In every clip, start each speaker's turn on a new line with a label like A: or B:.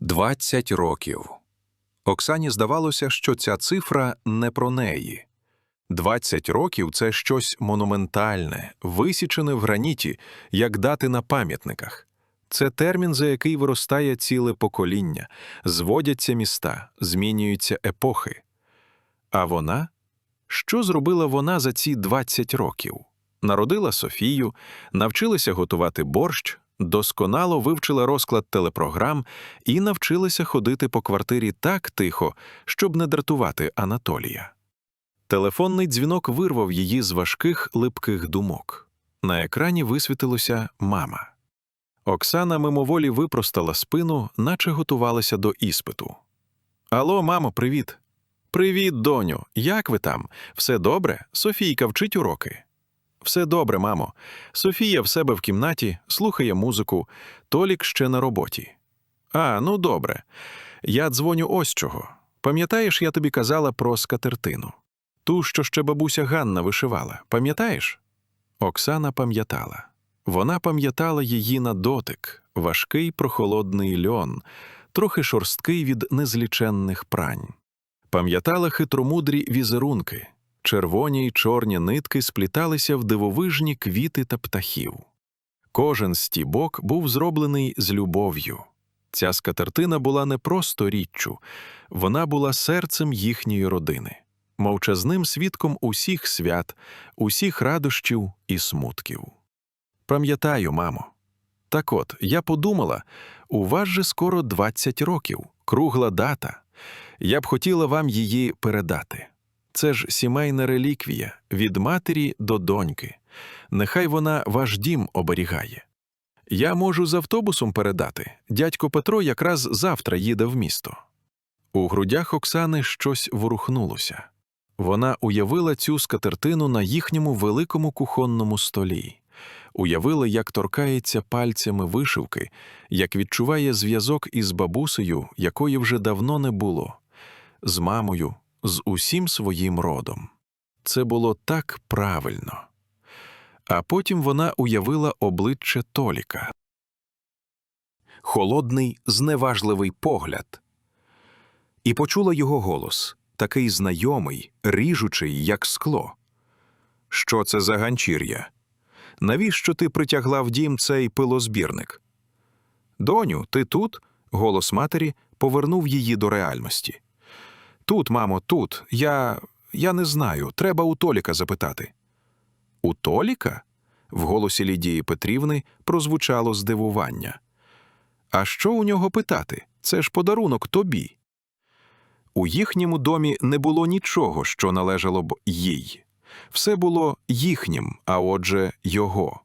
A: Двадцять років. Оксані здавалося, що ця цифра не про неї. Двадцять років це щось монументальне, висічене в граніті, як дати на пам'ятниках. Це термін, за який виростає ціле покоління, зводяться міста, змінюються епохи. А вона? Що зробила вона за ці 20 років? Народила Софію, навчилася готувати борщ, досконало вивчила розклад телепрограм і навчилася ходити по квартирі так тихо, щоб не дратувати Анатолія. Телефонний дзвінок вирвав її з важких липких думок. На екрані висвітилося мама. Оксана мимоволі випростала спину, наче готувалася до іспиту. Алло, мамо, привіт. Привіт, доню. Як ви там? Все добре? Софійка вчить уроки. Все добре, мамо. Софія в себе в кімнаті, слухає музику, Толік ще на роботі. А, ну добре. Я дзвоню ось чого. Пам'ятаєш, я тобі казала про скатертину? Ту, що ще бабуся Ганна вишивала, пам'ятаєш? Оксана пам'ятала. Вона пам'ятала її на дотик, важкий прохолодний льон, трохи шорсткий від незліченних прань. Пам'ятала хитромудрі візерунки, червоні й чорні нитки спліталися в дивовижні квіти та птахів. Кожен стібок був зроблений з любов'ю. Ця скатертина була не просто річчю, вона була серцем їхньої родини, мовчазним свідком усіх свят, усіх радощів і смутків. Пам'ятаю, мамо. Так от, я подумала, у вас же скоро 20 років, кругла дата. Я б хотіла вам її передати. Це ж сімейна реліквія від матері до доньки. Нехай вона ваш дім оберігає. Я можу з автобусом передати. Дядько Петро якраз завтра їде в місто. У грудях Оксани щось ворухнулося. Вона уявила цю скатертину на їхньому великому кухонному столі, уявила, як торкається пальцями вишивки, як відчуває зв'язок із бабусею, якої вже давно не було, з мамою, з усім своїм родом. Це було так правильно. А потім вона уявила обличчя Толіка. Холодний, зневажливий погляд. І почула його голос, такий знайомий, ріжучий, як скло. Що це за ганчір'я? Навіщо ти притягла в дім цей пилозбірник? Доню, ти тут? Голос матері повернув її до реальності. Тут, мамо, тут. Я. я не знаю. Треба у Толіка запитати. У Толіка? В голосі Лідії Петрівни прозвучало здивування. А що у нього питати? Це ж подарунок тобі. У їхньому домі не було нічого, що належало б їй. Все було їхнім, а отже, його.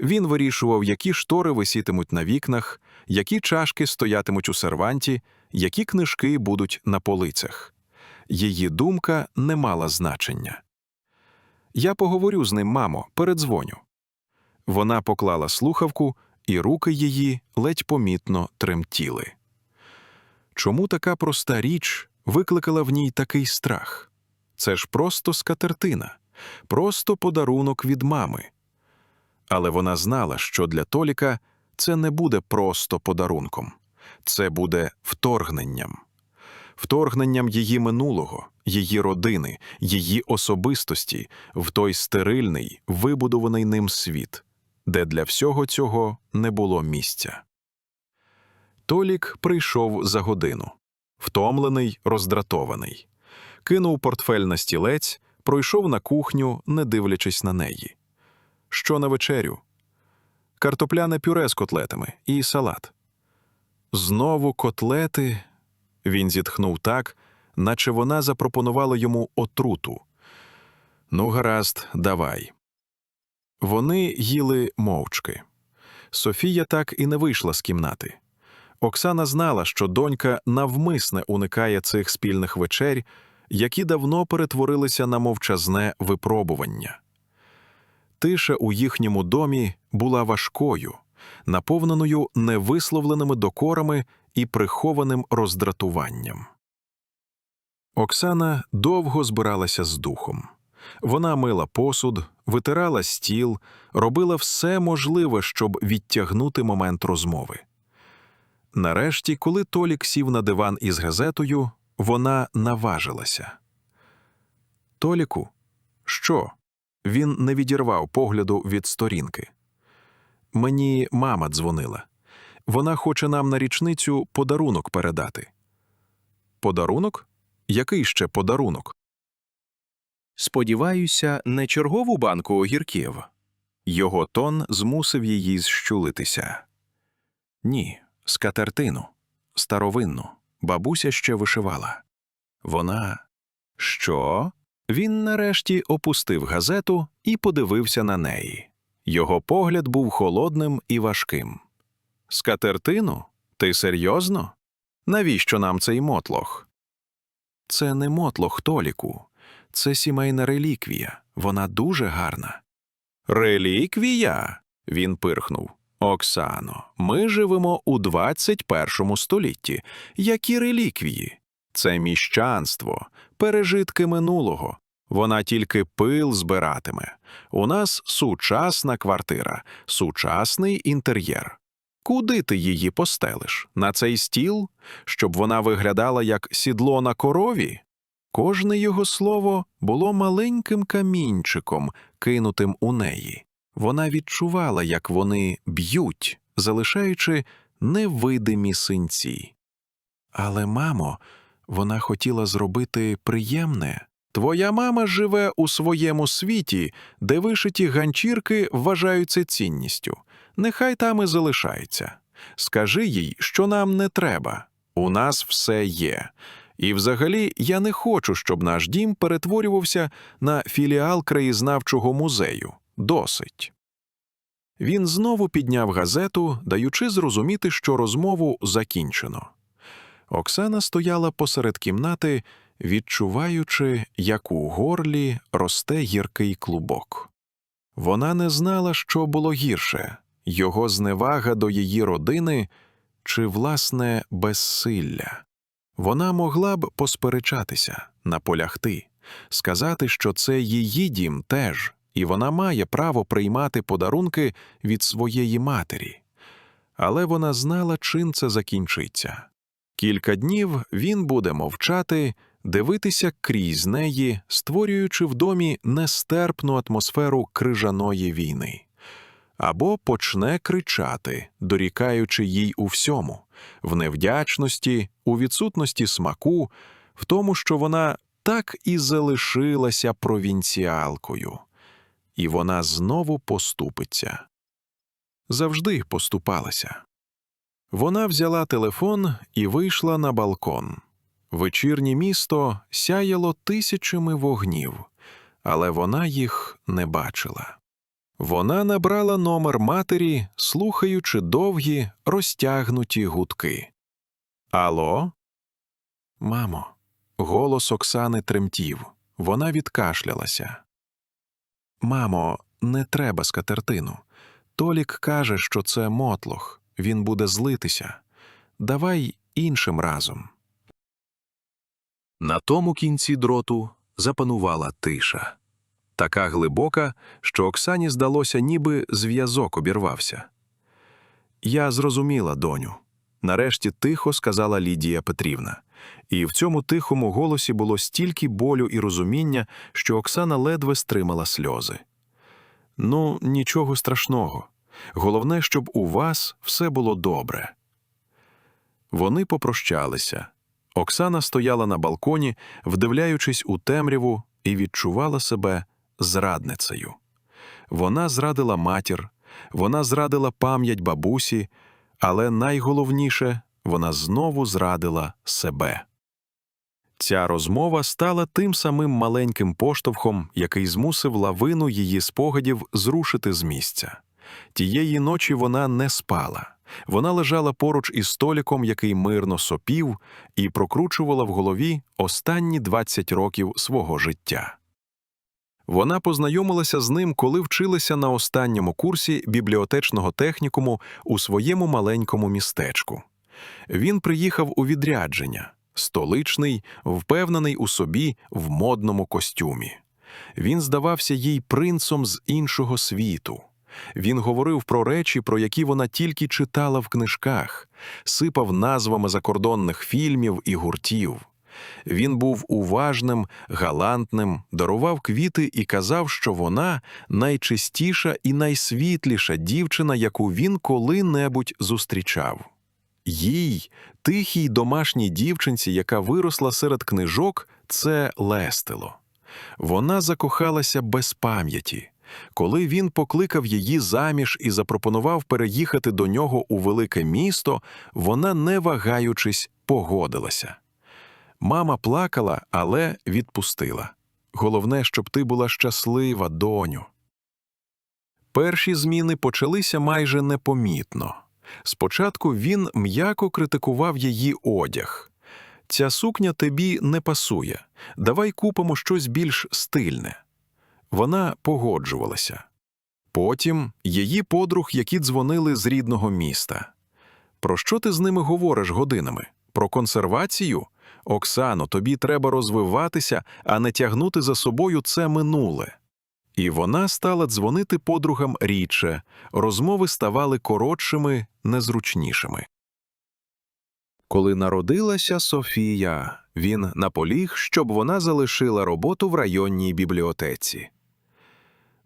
A: Він вирішував, які штори висітимуть на вікнах, які чашки стоятимуть у серванті, які книжки будуть на полицях. Її думка не мала значення. Я поговорю з ним, мамо, передзвоню. Вона поклала слухавку, і руки її ледь помітно тремтіли. Чому така проста річ викликала в ній такий страх? Це ж просто скатертина, просто подарунок від мами. Але вона знала, що для Толіка це не буде просто подарунком, це буде вторгненням, вторгненням її минулого, її родини, її особистості в той стерильний, вибудований ним світ, де для всього цього не було місця. Толік прийшов за годину, втомлений, роздратований, кинув портфель на стілець, пройшов на кухню, не дивлячись на неї. Що на вечерю? Картопляне пюре з котлетами і салат. Знову котлети. Він зітхнув так, наче вона запропонувала йому отруту. Ну, гаразд, давай. Вони їли мовчки. Софія так і не вийшла з кімнати. Оксана знала, що донька навмисне уникає цих спільних вечерь, які давно перетворилися на мовчазне випробування. Тиша у їхньому домі була важкою, наповненою невисловленими докорами і прихованим роздратуванням. Оксана довго збиралася з духом. Вона мила посуд, витирала стіл, робила все можливе, щоб відтягнути момент розмови. Нарешті, коли Толік сів на диван із газетою, вона наважилася. Толіку, що? Він не відірвав погляду від сторінки. Мені мама дзвонила. Вона хоче нам на річницю подарунок передати. Подарунок? Який ще подарунок? Сподіваюся, не чергову банку огірків. Його тон змусив її зщулитися. Ні, скатертину, старовинну. Бабуся ще вишивала. Вона. Що? Він нарешті опустив газету і подивився на неї. Його погляд був холодним і важким. Скатертину? Ти серйозно? Навіщо нам цей мотлох? Це не мотлох Толіку. Це сімейна реліквія. Вона дуже гарна. Реліквія? Він пирхнув. Оксано, ми живемо у 21 столітті. Які реліквії? Це міщанство, пережитки минулого. Вона тільки пил збиратиме. У нас сучасна квартира, сучасний інтер'єр. Куди ти її постелиш? На цей стіл? Щоб вона виглядала як сідло на корові? Кожне його слово було маленьким камінчиком, кинутим у неї. Вона відчувала, як вони б'ють, залишаючи невидимі синці. Але, мамо, вона хотіла зробити приємне. Твоя мама живе у своєму світі, де вишиті ганчірки вважаються цінністю. Нехай там і залишається. Скажи їй, що нам не треба. У нас все є. І взагалі я не хочу, щоб наш дім перетворювався на філіал краєзнавчого музею. Досить. Він знову підняв газету, даючи зрозуміти, що розмову закінчено. Оксана стояла посеред кімнати, відчуваючи, як у горлі росте гіркий клубок. Вона не знала, що було гірше його зневага до її родини чи, власне, безсилля. Вона могла б посперечатися, наполягти, сказати, що це її дім теж, і вона має право приймати подарунки від своєї матері. Але вона знала, чим це закінчиться. Кілька днів він буде мовчати, дивитися крізь неї, створюючи в домі нестерпну атмосферу крижаної війни. Або почне кричати, дорікаючи їй у всьому, в невдячності, у відсутності смаку, в тому, що вона так і залишилася провінціалкою, і вона знову поступиться. Завжди поступалася. Вона взяла телефон і вийшла на балкон. Вечірнє місто сяяло тисячами вогнів, але вона їх не бачила. Вона набрала номер матері, слухаючи довгі, розтягнуті гудки. Ало? Мамо, голос Оксани тремтів. Вона відкашлялася. Мамо, не треба скатертину. Толік каже, що це мотлох, він буде злитися. Давай іншим разом. На тому кінці дроту запанувала тиша. Така глибока, що Оксані здалося, ніби зв'язок обірвався. Я зрозуміла, доню. Нарешті тихо сказала Лідія Петрівна, і в цьому тихому голосі було стільки болю і розуміння, що Оксана ледве стримала сльози. Ну, нічого страшного. Головне, щоб у вас все було добре. Вони попрощалися. Оксана стояла на балконі, вдивляючись у темряву, і відчувала себе зрадницею. Вона зрадила матір, вона зрадила пам'ять бабусі, але найголовніше вона знову зрадила себе. Ця розмова стала тим самим маленьким поштовхом, який змусив лавину її спогадів зрушити з місця. Тієї ночі вона не спала. Вона лежала поруч із століком, який мирно сопів, і прокручувала в голові останні 20 років свого життя. Вона познайомилася з ним, коли вчилася на останньому курсі бібліотечного технікуму у своєму маленькому містечку. Він приїхав у відрядження, столичний, впевнений у собі в модному костюмі. Він здавався їй принцом з іншого світу. Він говорив про речі, про які вона тільки читала в книжках, сипав назвами закордонних фільмів і гуртів. Він був уважним, галантним, дарував квіти і казав, що вона найчистіша і найсвітліша дівчина, яку він коли-небудь зустрічав. Їй, тихій домашній дівчинці, яка виросла серед книжок, це лестило. Вона закохалася без пам'яті. Коли він покликав її заміж і запропонував переїхати до нього у велике місто, вона, не вагаючись, погодилася. Мама плакала, але відпустила. Головне, щоб ти була щаслива, доню. Перші зміни почалися майже непомітно. Спочатку він м'яко критикував її одяг. Ця сукня тобі не пасує. Давай купимо щось більш стильне. Вона погоджувалася. Потім її подруг, які дзвонили з рідного міста. Про що ти з ними говориш годинами? Про консервацію? Оксано, тобі треба розвиватися, а не тягнути за собою це минуле. І вона стала дзвонити подругам рідше, розмови ставали коротшими, незручнішими. Коли народилася Софія, він наполіг, щоб вона залишила роботу в районній бібліотеці.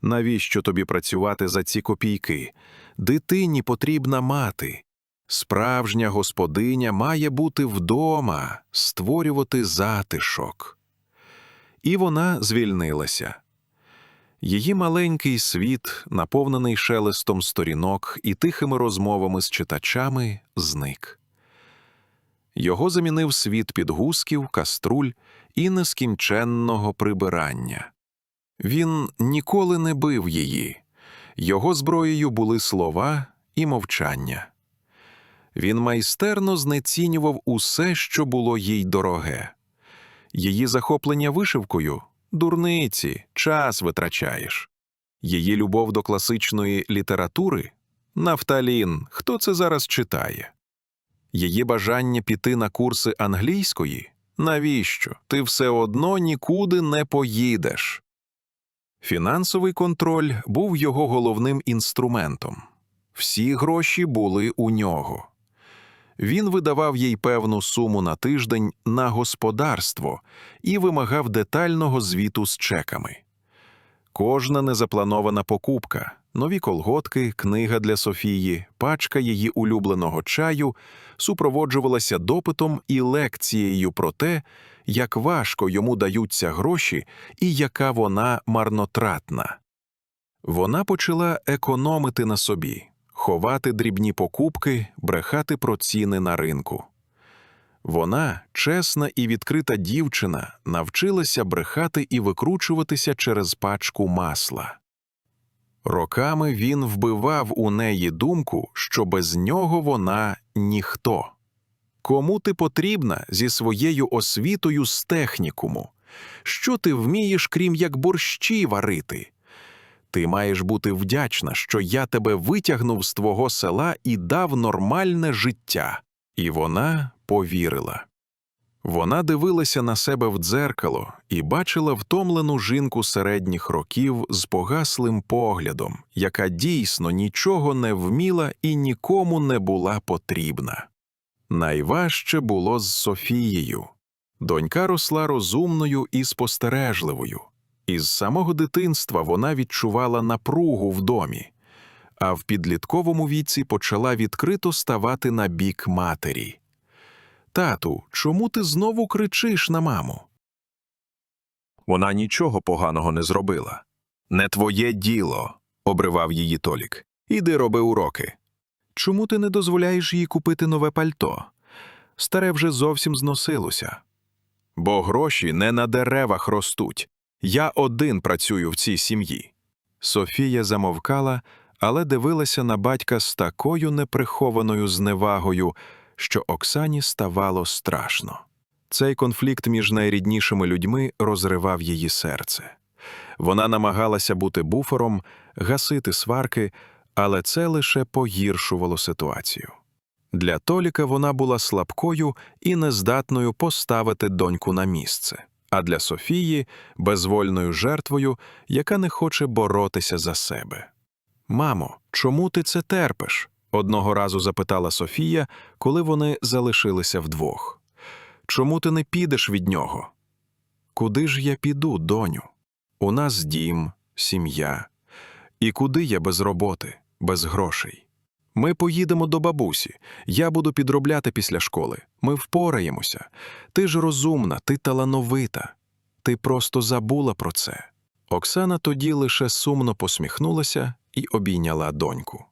A: Навіщо тобі працювати за ці копійки? Дитині потрібна мати. Справжня господиня має бути вдома, створювати затишок. І вона звільнилася. Її маленький світ, наповнений шелестом сторінок і тихими розмовами з читачами, зник. Його замінив світ підгузків, каструль і нескінченного прибирання. Він ніколи не бив її, його зброєю були слова і мовчання. Він майстерно знецінював усе, що було їй дороге. Її захоплення вишивкою дурниці, час витрачаєш. Її любов до класичної літератури нафталін, хто це зараз читає? Її бажання піти на курси англійської навіщо? Ти все одно нікуди не поїдеш. Фінансовий контроль був його головним інструментом. Всі гроші були у нього. Він видавав їй певну суму на тиждень на господарство і вимагав детального звіту з чеками. Кожна незапланована покупка, нові колготки, книга для Софії, пачка її улюбленого чаю супроводжувалася допитом і лекцією про те, як важко йому даються гроші і яка вона марнотратна. Вона почала економити на собі, ховати дрібні покупки, брехати про ціни на ринку. Вона, чесна і відкрита дівчина, навчилася брехати і викручуватися через пачку масла. Роками він вбивав у неї думку, що без нього вона ніхто. Кому ти потрібна зі своєю освітою з технікуму? Що ти вмієш, крім як борщі варити? Ти маєш бути вдячна, що я тебе витягнув з твого села і дав нормальне життя. І вона повірила. Вона дивилася на себе в дзеркало і бачила втомлену жінку середніх років з погаслим поглядом, яка дійсно нічого не вміла і нікому не була потрібна. Найважче було з Софією. Донька росла розумною і спостережливою. Із самого дитинства вона відчувала напругу в домі, а в підлітковому віці почала відкрито ставати на бік матері. Тату, чому ти знову кричиш на маму? Вона нічого поганого не зробила. Не твоє діло, обривав її Толік. Іди роби уроки. Чому ти не дозволяєш їй купити нове пальто? Старе вже зовсім зносилося. Бо гроші не на деревах ростуть. Я один працюю в цій сім'ї. Софія замовкала, але дивилася на батька з такою неприхованою зневагою, що Оксані ставало страшно. Цей конфлікт між найріднішими людьми розривав її серце. Вона намагалася бути буфером, гасити сварки, але це лише погіршувало ситуацію. Для Толіка вона була слабкою і нездатною поставити доньку на місце, а для Софії безвольною жертвою, яка не хоче боротися за себе. Мамо, чому ти це терпиш? Одного разу запитала Софія, коли вони залишилися вдвох. Чому ти не підеш від нього? Куди ж я піду, доню? У нас дім, сім'я. І куди я без роботи, без грошей? Ми поїдемо до бабусі. Я буду підробляти після школи. Ми впораємося. Ти ж розумна, ти талановита. Ти просто забула про це. Оксана тоді лише сумно посміхнулася і обійняла доньку.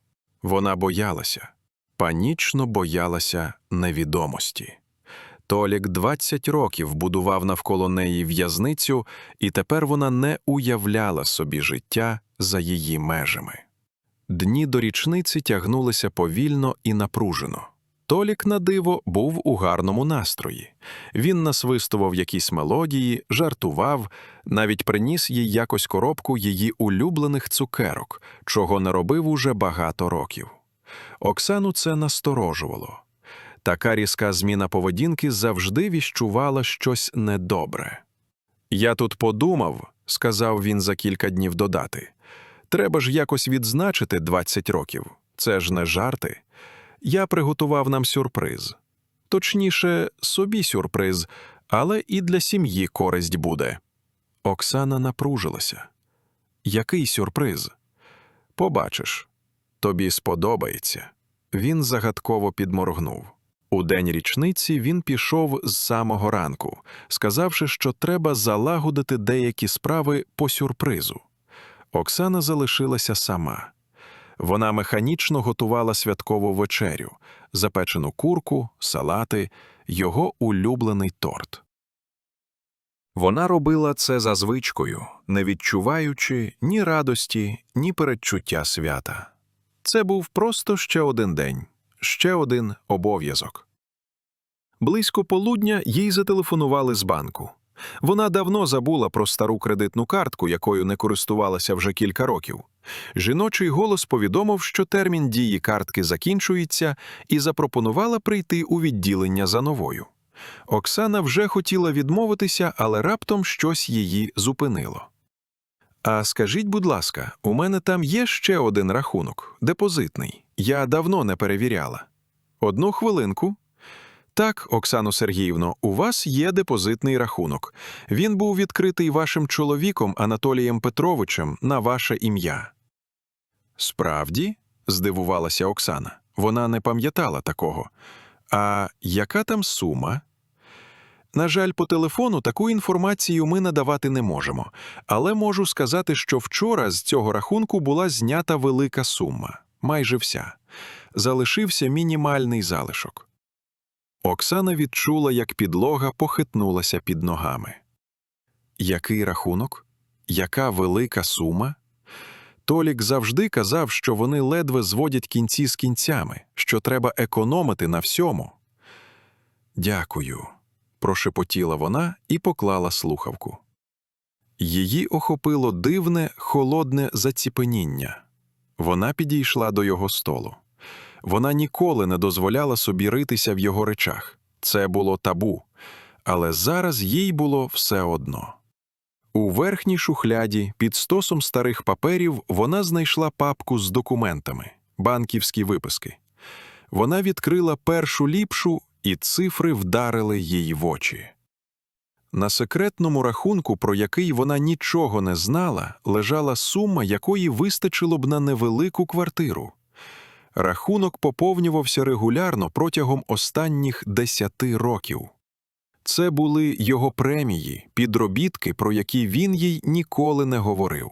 A: Вона боялася, панічно боялася невідомості. Толік 20 років будував навколо неї в'язницю, і тепер вона не уявляла собі життя за її межами. Дні до річниці тягнулися повільно і напружено. Толік на диво був у гарному настрої. Він насвистував якісь мелодії, жартував, навіть приніс їй якось коробку її улюблених цукерок, чого не робив уже багато років. Оксану це насторожувало. Така різка зміна поведінки завжди віщувала щось недобре. Я тут подумав, сказав він за кілька днів додати. Треба ж якось відзначити 20 років. Це ж не жарти. Я приготував нам сюрприз. Точніше, собі сюрприз, але і для сім'ї користь буде. Оксана напружилася. Який сюрприз? Побачиш, тобі сподобається. Він загадково підморгнув. У день річниці він пішов з самого ранку, сказавши, що треба залагодити деякі справи по сюрпризу. Оксана залишилася сама. Вона механічно готувала святкову вечерю, запечену курку, салати, його улюблений торт. Вона робила це за звичкою, не відчуваючи ні радості, ні передчуття свята. Це був просто ще один день, ще один обов'язок. Близько полудня їй зателефонували з банку. Вона давно забула про стару кредитну картку, якою не користувалася вже кілька років. Жіночий голос повідомив, що термін дії картки закінчується, і запропонувала прийти у відділення за новою. Оксана вже хотіла відмовитися, але раптом щось її зупинило. А скажіть, будь ласка, у мене там є ще один рахунок, депозитний. Я давно не перевіряла. Одну хвилинку. Так, Оксано Сергіївно, у вас є депозитний рахунок. Він був відкритий вашим чоловіком Анатолієм Петровичем на ваше ім'я. Справді? здивувалася Оксана. Вона не пам'ятала такого. А яка там сума? На жаль, по телефону таку інформацію ми надавати не можемо, але можу сказати, що вчора з цього рахунку була знята велика сума, майже вся. Залишився мінімальний залишок. Оксана відчула, як підлога похитнулася під ногами. Який рахунок? Яка велика сума? Толік завжди казав, що вони ледве зводять кінці з кінцями, що треба економити на всьому. Дякую, прошепотіла вона і поклала слухавку. Її охопило дивне, холодне заціпеніння. Вона підійшла до його столу. Вона ніколи не дозволяла собі ритися в його речах. Це було табу, але зараз їй було все одно. У верхній шухляді під стосом старих паперів вона знайшла папку з документами, банківські виписки. Вона відкрила першу ліпшу, і цифри вдарили їй в очі. На секретному рахунку, про який вона нічого не знала, лежала сума, якої вистачило б на невелику квартиру. Рахунок поповнювався регулярно протягом останніх десяти років. Це були його премії, підробітки, про які він їй ніколи не говорив.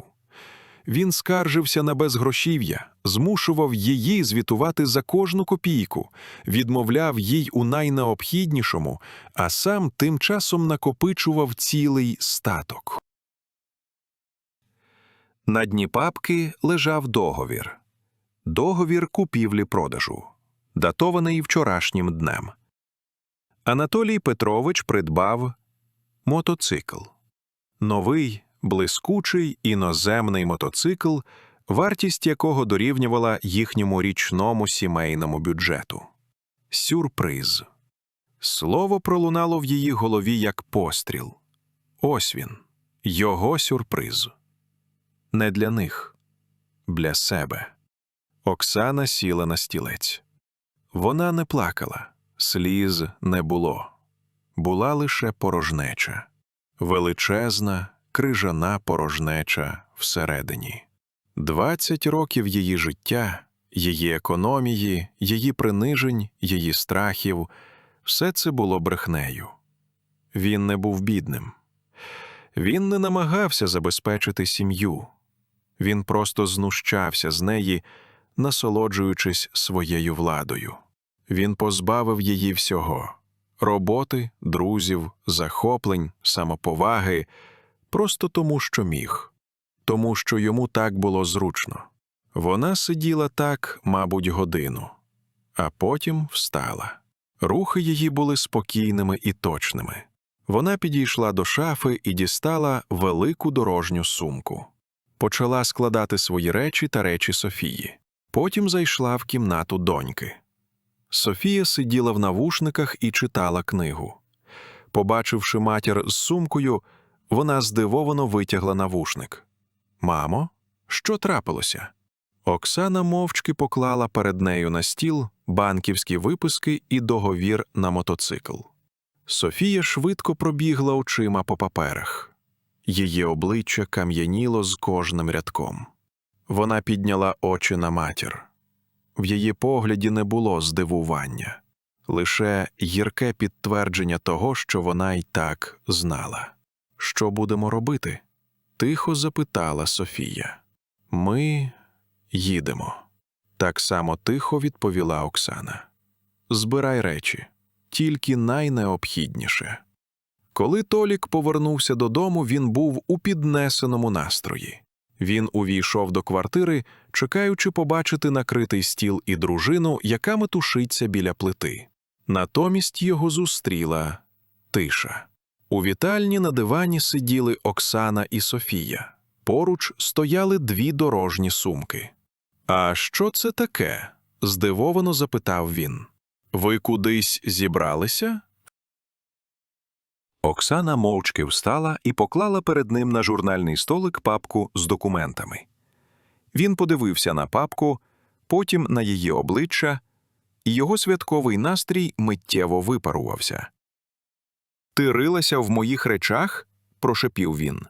A: Він скаржився на безгрошів'я, змушував її звітувати за кожну копійку, відмовляв їй у найнеобхіднішому, а сам тим часом накопичував цілий статок. На дні папки лежав договір. Договір купівлі-продажу, датований вчорашнім днем. Анатолій Петрович придбав мотоцикл. Новий, блискучий іноземний мотоцикл, вартість якого дорівнювала їхньому річному сімейному бюджету. Сюрприз. Слово пролунало в її голові як постріл. Ось він, його сюрприз. Не для них, для себе. Оксана сіла на стілець. Вона не плакала, сліз не було. Була лише порожнеча, величезна, крижана порожнеча всередині. Двадцять років її життя, її економії, її принижень, її страхів все це було брехнею. Він не був бідним. Він не намагався забезпечити сім'ю. Він просто знущався з неї, насолоджуючись своєю владою. Він позбавив її всього роботи, друзів, захоплень, самоповаги, просто тому, що міг, тому що йому так було зручно. Вона сиділа так, мабуть, годину, а потім встала. Рухи її були спокійними і точними. Вона підійшла до шафи і дістала велику дорожню сумку. Почала складати свої речі та речі Софії. Потім зайшла в кімнату доньки. Софія сиділа в навушниках і читала книгу. Побачивши матір з сумкою, вона здивовано витягла навушник. Мамо, що трапилося? Оксана мовчки поклала перед нею на стіл банківські виписки і договір на мотоцикл. Софія швидко пробігла очима по паперах. Її обличчя кам'яніло з кожним рядком. Вона підняла очі на матір. В її погляді не було здивування, лише гірке підтвердження того, що вона й так знала. Що будемо робити? тихо запитала Софія. Ми їдемо. Так само тихо відповіла Оксана. Збирай речі, тільки найнеобхідніше. Коли Толік повернувся додому, він був у піднесеному настрої. Він увійшов до квартири, чекаючи побачити накритий стіл і дружину, яка метушиться біля плити. Натомість його зустріла тиша. У вітальні на дивані сиділи Оксана і Софія. Поруч стояли дві дорожні сумки. А що це таке? здивовано запитав він. Ви кудись зібралися? Оксана мовчки встала і поклала перед ним на журнальний столик папку з документами. Він подивився на папку, потім на її обличчя, і його святковий настрій миттєво випарувався. Ти рилася в моїх речах? прошепів він.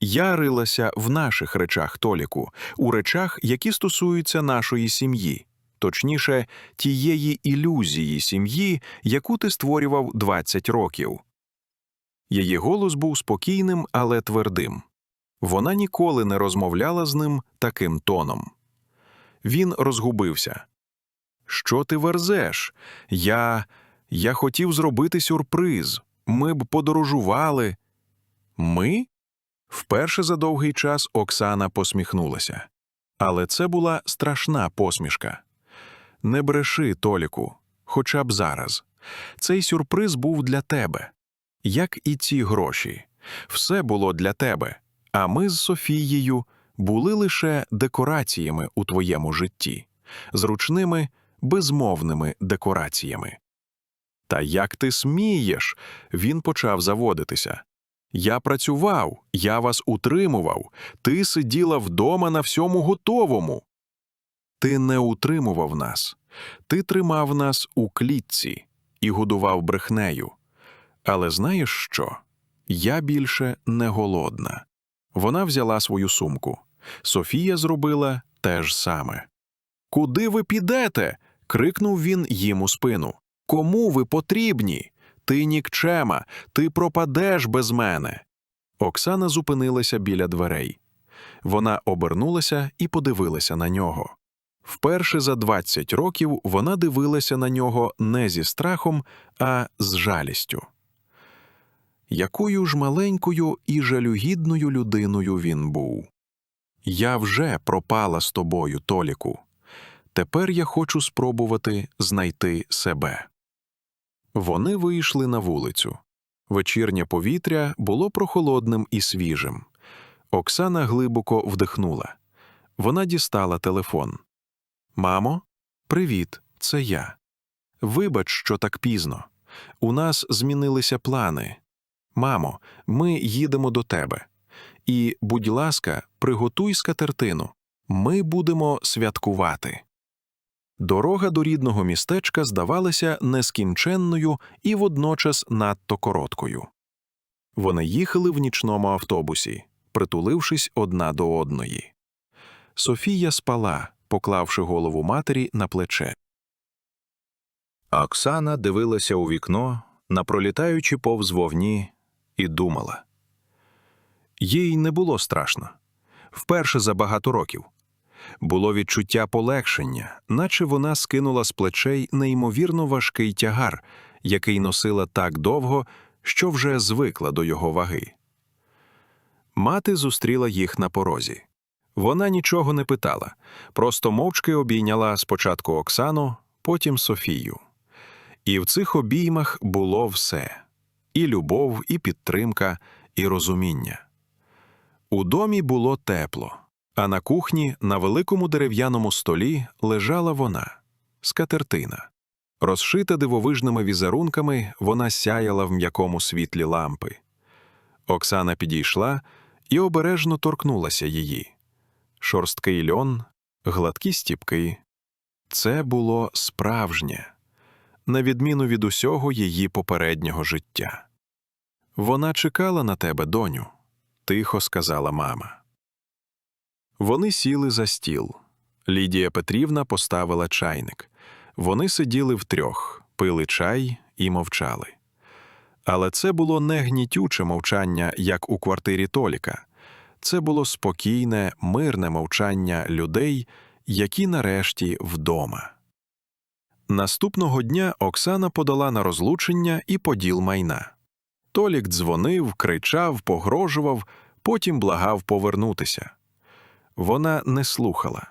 A: Я рилася в наших речах, Толіку, у речах, які стосуються нашої сім'ї, точніше, тієї ілюзії сім'ї, яку ти створював 20 років. Її голос був спокійним, але твердим. Вона ніколи не розмовляла з ним таким тоном. Він розгубився. Що ти верзеш? Я. Я хотів зробити сюрприз. Ми б подорожували. Ми? Вперше за довгий час Оксана посміхнулася. Але це була страшна посмішка. Не бреши, Толіку, хоча б зараз. Цей сюрприз був для тебе. Як і ці гроші. Все було для тебе, а ми з Софією були лише декораціями у твоєму житті, зручними, безмовними декораціями. Та як ти смієш? Він почав заводитися. Я працював, я вас утримував, ти сиділа вдома на всьому готовому. Ти не утримував нас, ти тримав нас у клітці і годував брехнею. Але знаєш що? Я більше не голодна. Вона взяла свою сумку. Софія зробила те ж саме. Куди ви підете? крикнув він їм у спину. Кому ви потрібні? Ти нікчема, ти пропадеш без мене. Оксана зупинилася біля дверей. Вона обернулася і подивилася на нього. Вперше за 20 років вона дивилася на нього не зі страхом, а з жалістю. Якою ж маленькою і жалюгідною людиною він був. Я вже пропала з тобою, Толіку. Тепер я хочу спробувати знайти себе. Вони вийшли на вулицю. Вечірнє повітря було прохолодним і свіжим. Оксана глибоко вдихнула. Вона дістала телефон. Мамо, привіт, це я. Вибач, що так пізно. У нас змінилися плани. Мамо, ми їдемо до тебе. І, будь ласка, приготуй скатертину. Ми будемо святкувати. Дорога до рідного містечка здавалася нескінченною і водночас надто короткою. Вони їхали в нічному автобусі, притулившись одна до одної. Софія спала, поклавши голову матері на плече. Оксана дивилася у вікно, на пролітаючі повз вовні, і думала. Їй не було страшно. Вперше за багато років. Було відчуття полегшення, наче вона скинула з плечей неймовірно важкий тягар, який носила так довго, що вже звикла до його ваги. Мати зустріла їх на порозі. Вона нічого не питала, просто мовчки обійняла спочатку Оксану, потім Софію. І в цих обіймах було все і любов, і підтримка, і розуміння. У домі було тепло, а на кухні на великому дерев'яному столі лежала вона скатертина. Розшита дивовижними візерунками, вона сяяла в м'якому світлі лампи. Оксана підійшла і обережно торкнулася її. Шорсткий льон, гладкі стіпки. Це було справжнє, на відміну від усього її попереднього життя. Вона чекала на тебе, доню, тихо сказала мама. Вони сіли за стіл. Лідія Петрівна поставила чайник. Вони сиділи втрьох, пили чай і мовчали. Але це було не гнітюче мовчання, як у квартирі Толіка. Це було спокійне, мирне мовчання людей, які нарешті вдома. Наступного дня Оксана подала на розлучення і поділ майна. Толік дзвонив, кричав, погрожував, потім благав повернутися. Вона не слухала.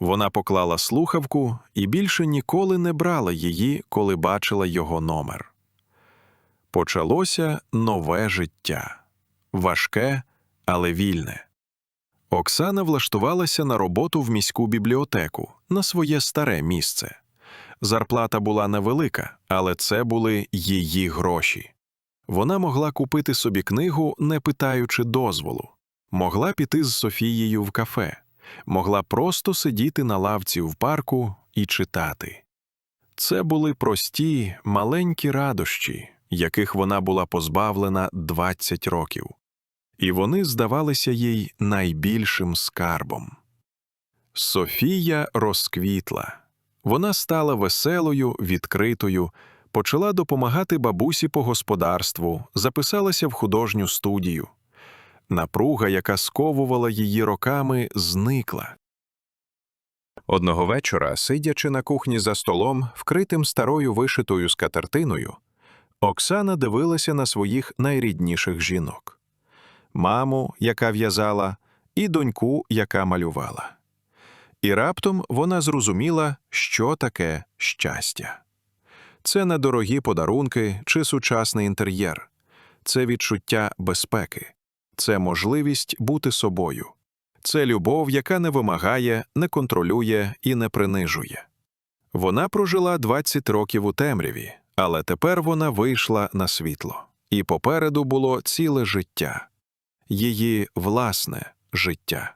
A: Вона поклала слухавку і більше ніколи не брала її, коли бачила його номер. Почалося нове життя важке, але вільне. Оксана влаштувалася на роботу в міську бібліотеку на своє старе місце. Зарплата була невелика, але це були її гроші. Вона могла купити собі книгу, не питаючи дозволу, могла піти з Софією в кафе, могла просто сидіти на лавці в парку і читати. Це були прості, маленькі радощі, яких вона була позбавлена 20 років, і вони здавалися їй найбільшим скарбом. Софія розквітла. Вона стала веселою, відкритою, почала допомагати бабусі по господарству, записалася в художню студію. Напруга, яка сковувала її роками, зникла. Одного вечора, сидячи на кухні за столом, вкритим старою вишитою скатертиною, Оксана дивилася на своїх найрідніших жінок маму, яка в'язала, і доньку, яка малювала. І раптом вона зрозуміла, що таке щастя. Це не дорогі подарунки чи сучасний інтер'єр, це відчуття безпеки, це можливість бути собою, це любов, яка не вимагає, не контролює і не принижує. Вона прожила 20 років у темряві, але тепер вона вийшла на світло, і попереду було ціле життя, її власне життя.